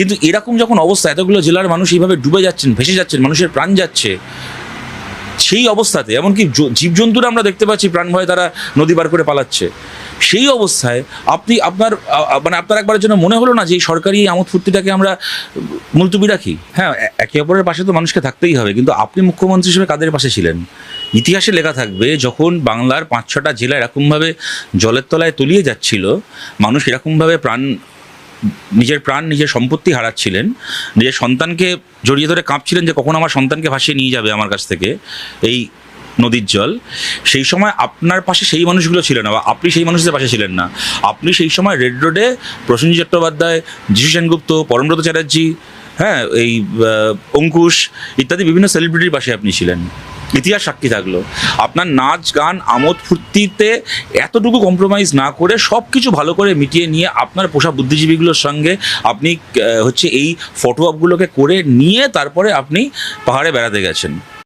কিন্তু এরকম যখন অবস্থা, এতগুলো জেলার মানুষ এইভাবে ডুবে যাচ্ছেন, ভেসে যাচ্ছেন, মানুষের প্রাণ যাচ্ছে, সেই অবস্থাতে, এমনকি জীবজন্তুরা আমরা দেখতে পাচ্ছি প্রাণ ভয়ে তারা নদী পার করে পালাচ্ছে। সেই অবস্থায় আপনি, আপনার মানে আপনার একবারের জন্য মনে হলো না যে এই সরকারি আমোদ ফুর্তিটাকে আমরা মুলতুবি রাখি? হ্যাঁ একে অপরের পাশে তো মানুষকে থাকতেই হবে, কিন্তু আপনি মুখ্যমন্ত্রী হিসেবে কাদের পাশে ছিলেন? ইতিহাসে লেখা থাকবে, যখন বাংলার পাঁচ ছটা জেলা এরকমভাবে জলের তলায় তলিয়ে যাচ্ছিল, মানুষ এরকমভাবে প্রাণ নিজের প্রাণ, নিজের সম্পত্তি হারাচ্ছিলেন নিজের সন্তানকে জড়িয়ে ধরে কাঁপছিলেন যে কখন আমার সন্তানকে ভাসিয়ে নিয়ে যাবে আমার কাছ থেকে এই নদীর জল। সেই সময় আপনার পাশে সেই মানুষগুলো ছিল না বা আপনি সেই মানুষদের পাশে ছিলেন না। আপনি সেই সময় রেড রোডে প্রসেনজিৎ চট্টোপাধ্যায় যিশু সেনগুপ্ত, পরমব্রত চ্যাটার্জি হ্যাঁ এই অঙ্কুশ ইত্যাদি বিভিন্ন সেলিব্রিটির পাশে আপনি ছিলেন। ইতিহাস সাক্ষী থাকল। আপনার নাচ, গান, আমোদ ফুর্তিতে এতটুকু কম্প্রোমাইজ না করে সব কিছু ভালো করে মিটিয়ে নিয়ে আপনার পোষা বুদ্ধিজীবীগুলোর সঙ্গে আপনি হচ্ছে এই ফটো আপগুলোকে করে নিয়ে তারপরে আপনি পাহাড়ে বেড়াতে গেছেন।